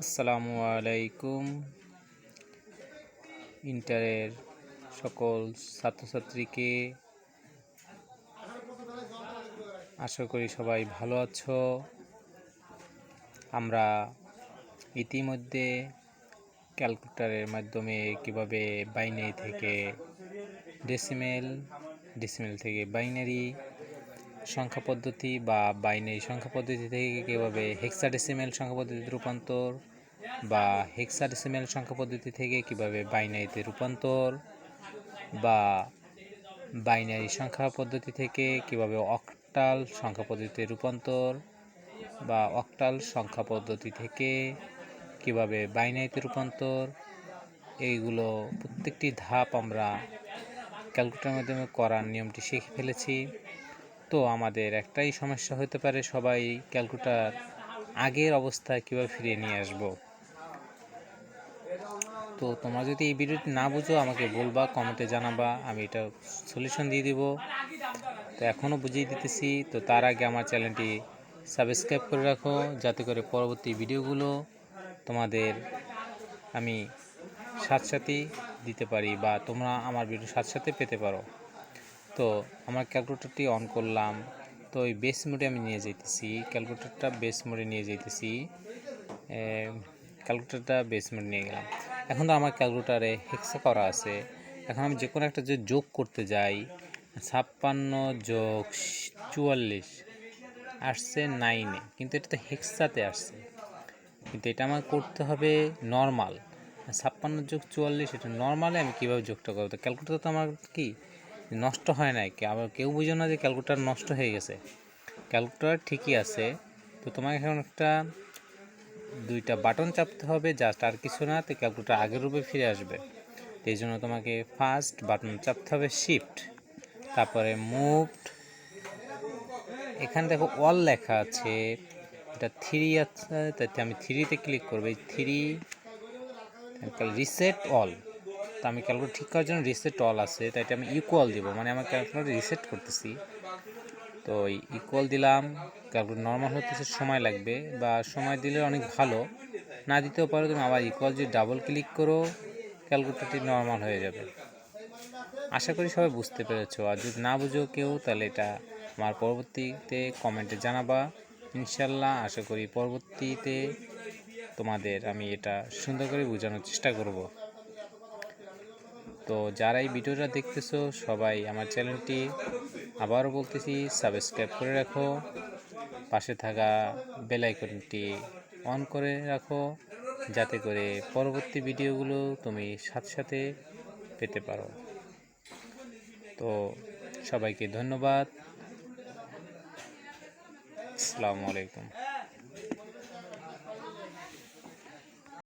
আসসালামু আলাইকুম। ইন্টারের সকল ছাত্রছাত্রীকে আশা করি সবাই ভালো আছো। আমরা ইতিমধ্যে ক্যালকুলেটরের মাধ্যমে কীভাবে বাইনারি থেকে ডেসিমেল ডেসিমেল থেকে বাইনারি সংখ্যা পদ্ধতি বা বাইনারি সংখ্যা পদ্ধতি থেকে কীভাবে হেক্সাডেসিমেল সংখ্যা পদ্ধতিতে রূপান্তর বা হেক্সাডেসিমেল সংখ্যা পদ্ধতি থেকে কীভাবে বাইনারিতে রূপান্তর বা বাইনারি সংখ্যা পদ্ধতি থেকে কীভাবে অক্টাল সংখ্যা পদ্ধতিতে রূপান্তর বা অক্টাল সংখ্যা পদ্ধতি থেকে কীভাবে বাইনারিতে রূপান্তর, এইগুলো প্রত্যেকটি ধাপ আমরা ক্যালকুলেটরের মাধ্যমে করার নিয়মটি শিখে ফেলেছি। তো আমাদের একটাই সমস্যা হতে পারে সবাই ক্যালকুলেটার আগের অবস্থায় কীভাবে ফিরিয়ে নিয়ে আসব। তো তোমরা যদি এই ভিডিওটি না বুঝো, আমাকে বলবা, কমেন্টে জানাবা, আমি এটা সলিউশন দিয়ে দিব। তো এখনও বুঝিয়ে দিতেছি, তো তার আগে আমার চ্যানেলটি সাবস্ক্রাইব করে রাখো, যাতে করে পরবর্তী ভিডিওগুলো তোমাদের আমি সাথে সাথেই দিতে পারি বা তোমরা আমার ভিডিও সাথে সাথে পেতে পারো। তো আমার ক্যালকুলেটরটি অন করলাম। তো ওই বেস মোডে আমি নিয়ে যাইতেছি। ক্যালকুলেটরটা বেস মোডে নিয়ে যাইতেছি। ক্যালকুলেটরটা বেস মোডে নিয়ে গেলাম। এখন তো আমার ক্যালকুলেটারে হেক্সা করা আছে। এখন আমি যে কোনো একটা যে যোগ করতে যাই, ছাপ্পান্ন যোগ চুয়াল্লিশ আসছে নাইনে কিন্তু এটা তো হেক্সাতে আসছে। কিন্তু এটা আমার করতে হবে নর্মাল ছাপ্পান্ন যোগ চুয়াল্লিশ, এটা নর্মালে আমি কীভাবে যোগটা করব? তো ক্যালকুলেটার তো আমার কি? নষ্ট হয় নাই। আবার কেউ বুঝো না যে ক্যালকুলেটার নষ্ট হয়ে গেছে। ক্যালকুলেটার ঠিকই আছে। তো তোমাকে এখন একটা, দুইটা বাটন চাপতে হবে জাস্ট আর কিছু না, তো ক্যালকুলেটার আগের রূপে ফিরে আসবে। তো এই জন্য তোমাকে ফার্স্ট বাটন চাপতে হবে শিফট তারপরে মুভড এখানে দেখো অল লেখা আছে। এটা থ্রি আছে, তাতে আমি থ্রিতে ক্লিক করব। এই থ্রি রিসেট অল তো আমি ক্যালকুলেট ঠিক করার জন্য রিসেট অল আছে, তাই এটা আমি ইকুয়াল দিব। মানে আমার ক্যালকুলেটর রিসেট করতেছি। তো ইকুয়াল দিলাম ক্যালকুলেট নর্মাল হতেছে, সময় লাগবে। বা সময় দিলে অনেক ভালো। না দিতেও পারো, তুমি আবার ইকুয়াল যদি ডাবল ক্লিক করো ক্যালকুলেটরটি নর্মাল হয়ে যাবে। আশা করি সবাই বুঝতে পেরেছ। আর যদি না বুঝো কেউ, তাহলে এটা আমার পরবর্তীতে কমেন্টে জানাবা। ইনশাল্লাহ আশা করি পরবর্তীতে তোমাদের আমি এটা সুন্দর করে বোঝানোর চেষ্টা করব। তো যারা এই ভিডিওটা দেখতেছো, সবাই আমার চ্যানেলটি আবারও বলতেছি সাবস্ক্রাইব করে রাখো, পাশে থাকা বেল আইকনটি অন করে রাখো, যাতে করে পরবর্তী ভিডিওগুলো তুমি সাথে সাথে পেতে পারো। তো সবাইকে ধন্যবাদ। আসসালামু আলাইকুম।